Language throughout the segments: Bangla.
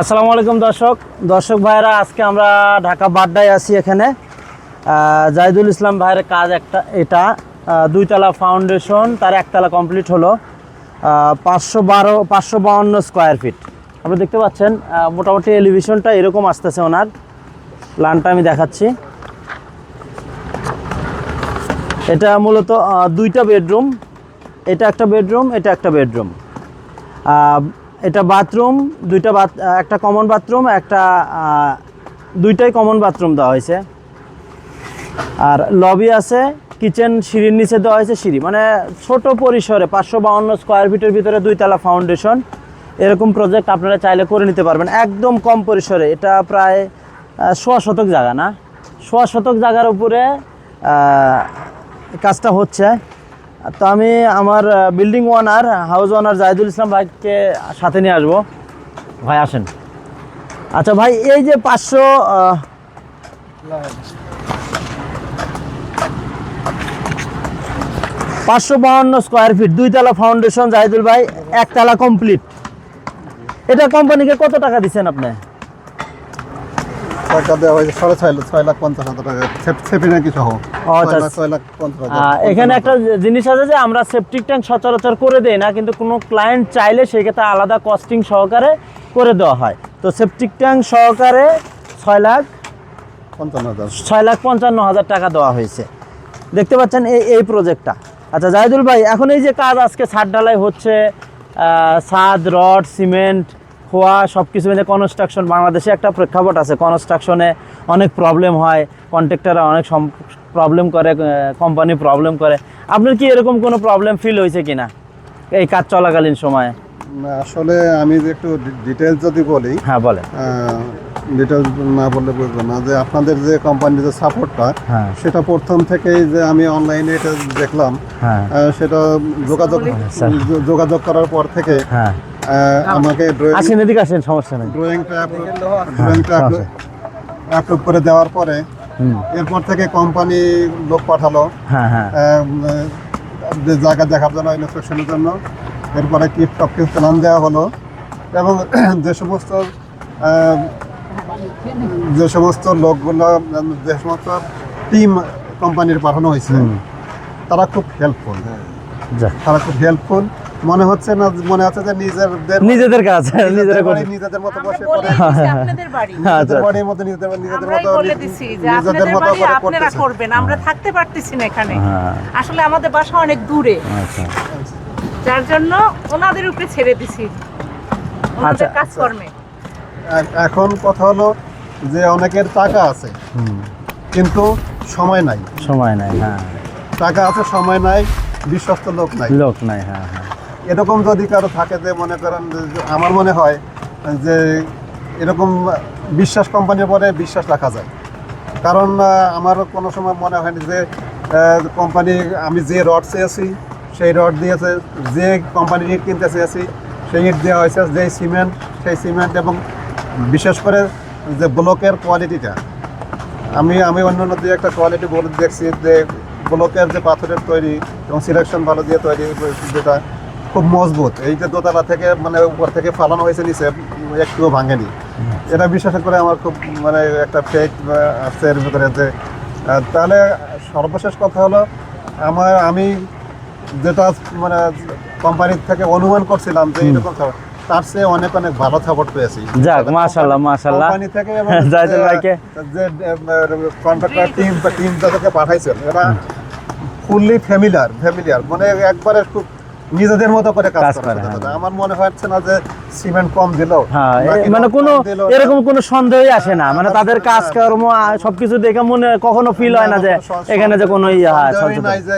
আসসালামু আলাইকুম দর্শক। দর্শক ভাইরা আজকে আমরা ঢাকা বাড্ডায় আছি এখানে। জাহিদুল ইসলাম ভাইয়ের কাজ একটা, এটা দুইতলা ফাউন্ডেশন তার একতলা কমপ্লিট হলো। পাঁচশো বারো, পাঁচশো বাউন্ন স্কোয়ার ফিট আপনি দেখতে পাচ্ছেন মোটামুটি এলিভেশনটা এরকম আসতেছে ওনার। প্ল্যানটা আমি দেখাচ্ছি। এটা মূলত দুইটা বেডরুম এটা একটা বেডরুম এটা একটা বেডরুম এটা বাথরুম দুইটা বাথ একটা কমন বাথরুম একটা দুইটাই কমন বাথরুম দেওয়া হয়েছে। আর লবি আছে কিচেন সিঁড়ির নিচে দেওয়া হয়েছে সিঁড়ি। মানে ছোট পরিসরে, পাঁচশো বাউন্ন স্কোয়ার ফিটের ভিতরে দুইতলা ফাউন্ডেশন এরকম প্রজেক্ট আপনারা চাইলে করে নিতে পারবেন। একদম কম পরিসরে, এটা প্রায় সোয়া শতক জায়গা না? সোয়া শতক জায়গার উপরে কাজটা হচ্ছে। তো আমি আমার building owner house owner Zahidul Islam ভাইকে সাথে নিয়ে আসব। ভাই, আসেন। আচ্ছা ভাই, এই যে পাঁচশো পাঁচশো বাহান্ন স্কোয়ার ফিট দুইতলা ফাউন্ডেশন জাহিদুল ভাই, একতলা কমপ্লিট এটা কোম্পানিকে কত টাকা দিচ্ছেন আপনি? টাকা দেওয়া হয়েছে সাড়ে ছয় লাখ ছয় লাখ পঞ্চাশ হাজার টাকা। সেফি নাকি সহ আচ্ছা। ছয় লাখ পঞ্চাশ এখানে একটা জিনিস আছে যে আমরা সেপটিক ট্যাঙ্ক সচরাচর করে দেই না কিন্তু কোনো ক্লায়েন্ট চাইলে সেক্ষেত্রে আলাদা কস্টিং সহকারে করে দেওয়া হয়। তো সেপটিক ট্যাঙ্ক সহকারে ছয় লাখ পঞ্চান্ন হাজার। ছয় লাখ পঞ্চান্ন হাজার টাকা দেওয়া হয়েছে। দেখতে পাচ্ছেন এই এই প্রজেক্টটা আচ্ছা জাহিদুল ভাই এখন এই যে কাজ আজকে ছাদ ঢালাই হচ্ছে ছাদ রড সিমেন্ট খোয়া সব কিছু মিলে কনস্ট্রাকশন বাংলাদেশে একটা প্রেক্ষাপট আছে। কনস্ট্রাকশনে অনেক প্রবলেম হয় কন্ট্রাক্টররা অনেক প্রবলেম করে কোম্পানি প্রবলেম করে। আপনার কি এরকম কোনো প্রবলেম ফিল হয়েছে কিনা এই কাজ চলাকালীন সময়ে? আসলে আমি যে একটু ডিটেলস যদি বলি হ্যাঁ বলেন। ডিটেলস না বললে বুঝব না যে আপনাদের যে কোম্পানির যে সাপোর্টটা হ্যাঁ। সেটা প্রথম থেকেই যে আমি অনলাইনে এটা দেখলাম হ্যাঁ। সেটা যোগাযোগ যোগাযোগ করার পর থেকে হ্যাঁ। আমাকে ড্রয়িং আসেন এদিকে আসেন সমস্যা নেই। ড্রয়িংটা ড্রয়িংটা। অ্যাপ্রুভ করে দেওয়ার পরে এরপর থেকে কোম্পানি লোক পাঠালো। হ্যাঁ হ্যাঁ। যে জায়গা দেখার জন্য ইনস্ট্রাকশনের জন্য। এরপরে কি সব কিছু প্ল্যান দেওয়া হলো। এবং যে সমস্ত যে সমস্ত লোকগুলো যে সমস্ত টিম কোম্পানির পাঠানো হয়েছে তারা খুব হেল্পফুল তারা খুব হেল্পফুল মনে হচ্ছে না মনে হচ্ছে যে নিজেদের নিজেদের কাজ নিজেদের নিজেদের করে নিজেদের মতো বসে করে আপনাদের বাড়ি। আচ্ছা নিজেদের বাড়ির মতো নিজেদের নিজেদের মতো বলে দিছি যে আপনাদের মতো বাড়ি করে আপনারা করবেন আমরা থাকতে পারতেছি না এখানে। হ্যাঁ। আসলে আমাদের বাসা অনেক দূরে। আচ্ছা। যার জন্য ওনাদের উপরে ছেড়ে দিছি। ওনাদের আচ্ছা। কাজকর্মে। এখন কথা হলো যে অনেকের টাকা আছে। হুম। কিন্তু সময় নাই। সময় নাই হ্যাঁ। টাকা আছে সময় নাই বিশ্বস্ত লোক নাই। লোক নাই হ্যাঁ হ্যাঁ। এরকম যদি কারও থাকে যে মনে করেন আমার মনে হয় যে এরকম বিশ্বাস কোম্পানির পরে বিশ্বাস রাখা যায়। কারণ আমার কোনো সময় মনে হয়নি যে কোম্পানি, আমি যে রড চেয়েছি, সেই রড দিয়েছে, যে কোম্পানির ইট কিনতে চেয়েছি, সেই ইট দেওয়া হয়েছে, যে সিমেন্ট, সেই সিমেন্ট এবং বিশেষ করে যে ব্লকের কোয়ালিটিটা। আমি আমি অন্য অন্য দিয়ে একটা কোয়ালিটি বলে দেখছি যে, ব্লকের যে পাথরের তৈরি এবং সিলেকশন ভালো দিয়ে তৈরি যেটা খুব মজবুত। এই যে দোতলা থেকে মানে উপর থেকে ফালানো হয়েছে নিচে একটুও ভাঙেনি। এটা বিশ্বাস করে আমার খুব মানে একটা ফেক আসছে এর ভিতরে যে তাহলে সর্বশেষ কথা হলো আমার আমি যেটা মানে কোম্পানির থেকে অনুমান করছিলাম যে এরকম তার চেয়ে অনেক অনেক ভালো সাপোর্ট পেয়েছি। যাক মাশাল্লাহ মাশাল্লাহ কোম্পানি থেকে জাহিদুল যে- ভাইকে। যে কন্ট্রাক্টর টিম টিম যাদেরকে পাঠাইছেন এরা ফুললি ফ্যামিলিয়ার ফ্যামিলিয়ার মানে একবারে খুব নিজেদের মতো করে কাজ কাজ করে। হ্যাঁ। আমার মনে হচ্ছে না যে সিমেন্ট কম দিল হ্যাঁ মানে কোনো কম এরকম কোনো সন্দেহই আসে না মানে তাদের কাজকর্ম কর্ম সবকিছু দেখে মনে কখনো ফিল হয় না যে এখানে যে কোনো ইয়ে হয় নাই যে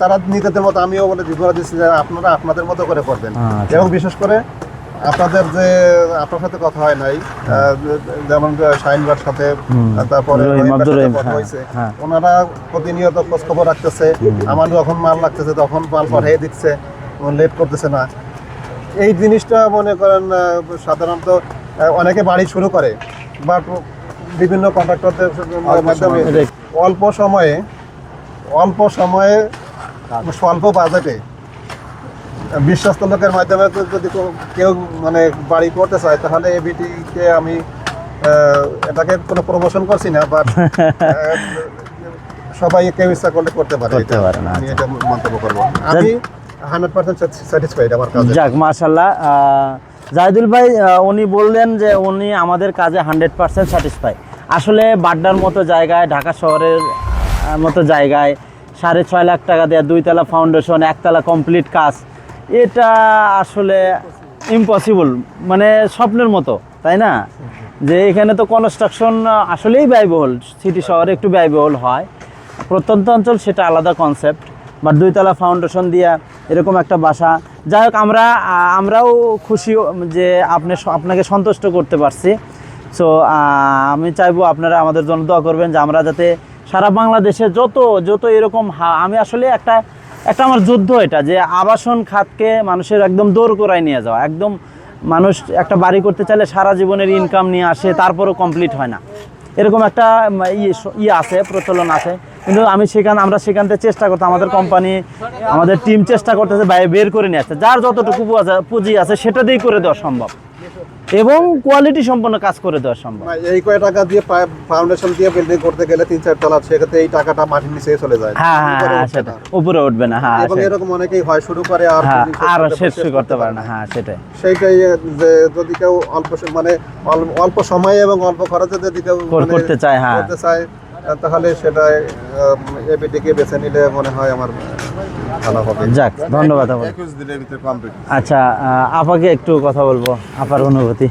তারা নিজেদের মতো আমিও বলে বলে দিচ্ছি যে আপনারা আপনাদের মতো করে করবেন আচ্ছা। এবং বিশেষ করে আপনাদের যে আপনার সাথে কথা হয় নাই যেমন শাহিনবার সাথে তারপরে হ্যাঁ, হয়েছে। হ্যাঁ। ওনারা প্রতিনিয়ত খোঁজ খবর রাখতেছে আমার যখন মাল লাগতেছে তখন মাল পাঠিয়ে দিচ্ছে। লেট করতেছে না। এই জিনিসটা মনে করেন সাধারণত অনেকে বাড়ি শুরু করে বাট বিভিন্ন কন্ট্রাক্টরদের মাধ্যমে অল্প সময়ে অল্প সময়ে স্বল্প বাজেটে বিশ্বস্ত লোকের মাধ্যমে যদি কেউ মানে বাড়ি করতে চায় তাহলে এবিটিকে আমি এটাকে কোনো প্রমোশন করছি না বাট সবাই কেউ ইচ্ছা করলে করতে পারে করতে পারে না, আমি আচ্ছা। এটা মন্তব্য করব। আমি হান্ড্রেড পার্সেন্ট স্যাটিসফাইড আমার কাজে। যাক মাশাল্লাহ জাহিদুল ভাই উনি বললেন যে উনি আমাদের কাজে হান্ড্রেড পার্সেন্ট স্যাটিসফাই আসলে বাড্ডার মতো জায়গায় ঢাকা শহরের মতো জায়গায় সাড়ে ছয় লাখ টাকা দেওয়া দুইতলা ফাউন্ডেশন একতলা কমপ্লিট কাজ এটা আসলে ইম্পসিবল মানে স্বপ্নের মতো, তাই না? যে এখানে তো কনস্ট্রাকশন আসলেই ব্যয়বহুল সিটি শহরে একটু ব্যয়বহুল হয়। প্রত্যন্ত অঞ্চল সেটা আলাদা কনসেপ্ট বা দুইতলা ফাউন্ডেশন দিয়া এরকম একটা বাসা। যাই হোক, আমরা, আমরাও খুশি যে আপনি আপনাকে সন্তুষ্ট করতে পারছি। সো আমি চাইব আপনারা আমাদের জন্য দোয়া করবেন যে আমরা যাতে সারা বাংলাদেশে যত যত এরকম আমি আসলে একটা একটা আমার যুদ্ধ এটা, যে আবাসন খাতকে মানুষের একদম দৌড় করায় নিয়ে যাওয়া। একদম মানুষ একটা বাড়ি করতে চাইলে সারা জীবনের ইনকাম নিয়ে আসে, তারপরও কমপ্লিট হয় না। এরকম একটা ইয়ে আছে, প্রচলন আছে। কিন্তু আমি সেখান, আমরা সেখান থেকে চেষ্টা করতাম, আমাদের কোম্পানি আমাদের টিম চেষ্টা করতেছে, বাইরে বের করে নিয়ে আসতে। যার যতটুকু পুঁজি আছে, সেটা দিয়েই করে দেওয়া সম্ভব। এবং কোয়ালিটি সম্পন্ন কাজ করে দেওয়া সম্ভব। এই কয় টাকা দিয়ে ফাউন্ডেশন দিয়ে বিল্ডিং করতে গেলে তিন চার তলা সেক্ষেত্রে এই টাকাটা মাটির নিচে চলে যায়। হ্যাঁ হ্যাঁ হ্যাঁ সেটা উপরে উঠবে না হ্যাঁ এবং এরকম অনেকেই হয় শুরু করে আর হ্যাঁ আর শেষ করতে পারে না। হ্যাঁ সেটাই। সেইটাই যে যদি কেউ অল্প মানে অল্প সময়ে এবং অল্প খরচে যদি কেউ মানে করতে চায়, হ্যাঁ। করতে চায় তাহলে সেটা এবিটিকে বেছে নিলে মনে হয় আমার ভালো হবে। যাক ধন্যবাদ একুশ দিনের ভিতরে কমপ্লিট আচ্ছা আপাকে একটু কথা বলব আপার অনুভূতি।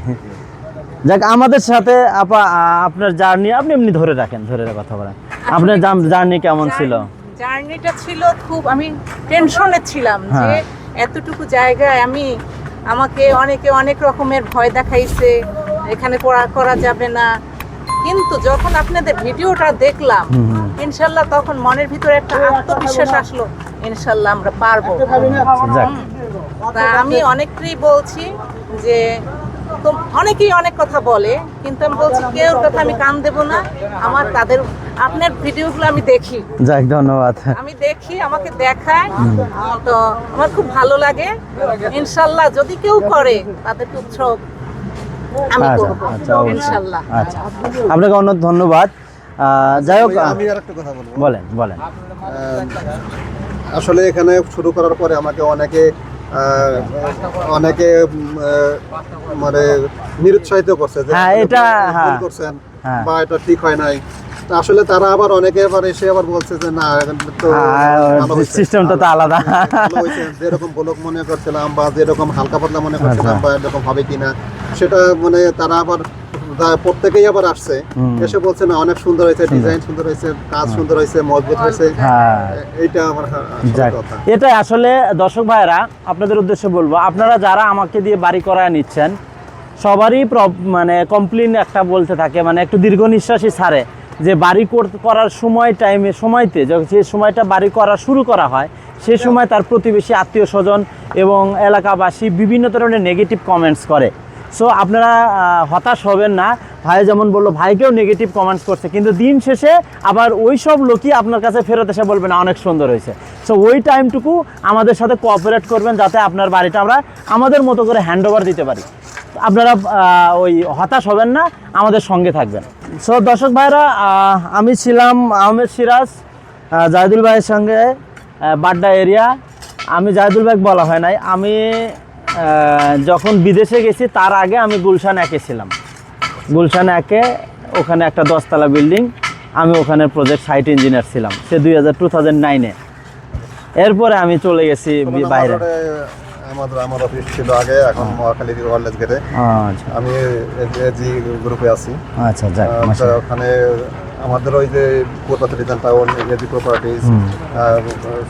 যাক আমাদের সাথে আপা আপনার জার্নি আপনি এমনি ধরে রাখেন ধরে কথা বলেন। আপনার জার্নি কেমন ছিল? জার্নিটা ছিল খুব আমি টেনশনে ছিলাম যে হ্যাঁ। এতটুকু জায়গায় আমি আমাকে অনেকে অনেক রকমের ভয় দেখাইছে এখানে করা করা যাবে না। কিন্তু যখন আপনাদের ভিডিওটা দেখলাম। ইনশাল্লাহ তখন মনের ভিতরে একটা আত্মবিশ্বাস আসলো ইনশাল্লাহ আমরা পারব। তা আমি অনেককেই বলছি যে তো অনেকেই অনেক কথা বলে কিন্তু আমি বলছি কেউ কথা আমি কান দেব না। আমার তাদের আপনার ভিডিওগুলো আমি দেখি। যাক ধন্যবাদ। আমি দেখি আমাকে দেখায়। তো আমার খুব ভালো লাগে। ইনশাল্লাহ যদি কেউ করে তাদেরকে উৎসব আমি আচ্ছা আচ্ছা আচ্ছা আপনাকে অন্য ধন্যবাদ। যাই হোক আমি আর একটা কথা বলব। বলেন বলেন। আসলে এখানে শুরু করার পরে আমাকে অনেকে অনেকে মানে নিরুৎসাহিত করছে যে হ্যাঁ, এটা, হ্যাঁ। করছেন হ্যাঁ। বা এটা ঠিক হয় নাই। আসলে তারা আবার অনেকে আবার এসে আবার বলছে যে না তো সিস্টেমটা তো আলাদা। যেরকম ব্লক মনে করছিলাম বা যেরকম হালকা পাতলা মনে করছিলাম আচ্ছা। বা এরকম হবে কিনা সেটা মানে তারা আবার প্রত্যেকেই আবার আসছে। এসে বলছে না অনেক সুন্দর হয়েছে ডিজাইন সুন্দর হয়েছে কাজ সুন্দর হয়েছে মজবুত হয়েছে। হ্যাঁ। এইটা আমার আসল কথা। এটা আসলে দর্শক ভাইরা আপনাদের উদ্দেশ্যে বলব আপনারা যারা আমাকে দিয়ে বাড়ি করায় নিচ্ছেন সবারই মানে কমপ্লেন একটা বলতে থাকে মানে একটু দীর্ঘ নিঃশ্বাসই ছাড়ে। যে বাড়ি কর- করার সময় টাইমে সময়তে যে সময়টা বাড়ি করা শুরু করা হয়, সে সময় তার প্রতিবেশী আত্মীয় স্বজন এবং এলাকাবাসী বিভিন্ন ধরনের নেগেটিভ কমেন্টস করে। সো আপনারা হতাশ হবেন না। ভাই যেমন বলল, ভাইকেও নেগেটিভ কমেন্টস করছে। কিন্তু দিন শেষে আবার ওই সব লোকই আপনার কাছে ফেরত এসে বলবে, না, অনেক সুন্দর হয়েছে। সো ওই টাইমটুকু আমাদের সাথে কোঅপারেট করবেন, যাতে আপনার বাড়িটা আমরা আমাদের মতো করে হ্যান্ডওভার দিতে পারি। আপনারা ওই হতাশ হবেন না আমাদের সঙ্গে থাকবেন। সো দর্শক ভাইরা আমি ছিলাম আহমেদ সিরাজ জাহিদুল ভাইয়ের সঙ্গে বাড্ডা এরিয়া। আমি জাহিদুল ভাই বলা হয় নাই আমি যখন বিদেশে গেছি তার আগে আমি গুলশান একে ছিলাম। গুলশান একে ওখানে একটা দশতলা বিল্ডিং আমি ওখানে প্রজেক্ট সাইট ইঞ্জিনিয়ার ছিলাম। সে দুই হাজার টু থাউজেন্ড নাইনে এরপরে আমি চলে গেছি বাইরে। আমাদের আমার অফিস ছিল আগে এখন মহাখালী ওয়ারলেস গেটে। আচ্ছা। আমি জি গ্রুপে আছি। আচ্ছা যাক। ওখানে আমাদের ওই যে Purbachal region town AG properties.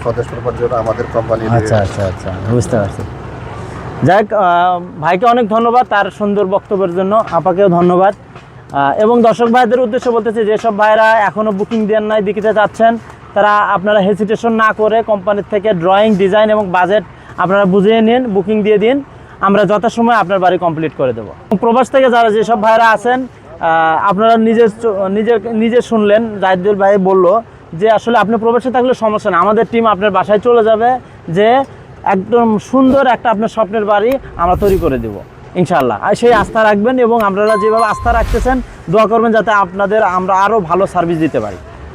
Swadesh property আমাদের কোম্পানির আচ্ছা আচ্ছা আচ্ছা বুঝতে পারছি। যাক ভাইকে অনেক ধন্যবাদ তার সুন্দর বক্তব্যের জন্য। আপাকেও ধন্যবাদ। এবং দর্শক ভাইদের উদ্দেশ্যে বলতেছি যেসব ভাইরা এখনও বুকিং দেন নাই দিতে যাচ্ছেন তারা আপনারা হেসিটেশন না করে কোম্পানির থেকে ড্রয়িং ডিজাইন এবং বাজেট আপনারা বুঝিয়ে নিন বুকিং দিয়ে দিন, আমরা যথাসময়ে আপনার বাড়ি কমপ্লিট করে দেবো। প্রবাস থেকে যারা যেসব ভাইরা আছেন আপনারা নিজের চ- নিজের নিজে শুনলেন, জাহিদুল ভাই বলল যে আসলে আপনি প্রবাসে থাকলে সমস্যা না আমাদের টিম আপনার বাসায় চলে যাবে, যে একদম সুন্দর একটা আপনার স্বপ্নের বাড়ি আমরা তৈরি করে দেব ইনশাল্লাহ আর সেই আস্থা রাখবেন এবং আপনারা যেভাবে আস্থা রাখতেছেন, দোয়া করবেন যাতে আপনাদের আমরা আরও ভালো সার্ভিস দিতে পারি।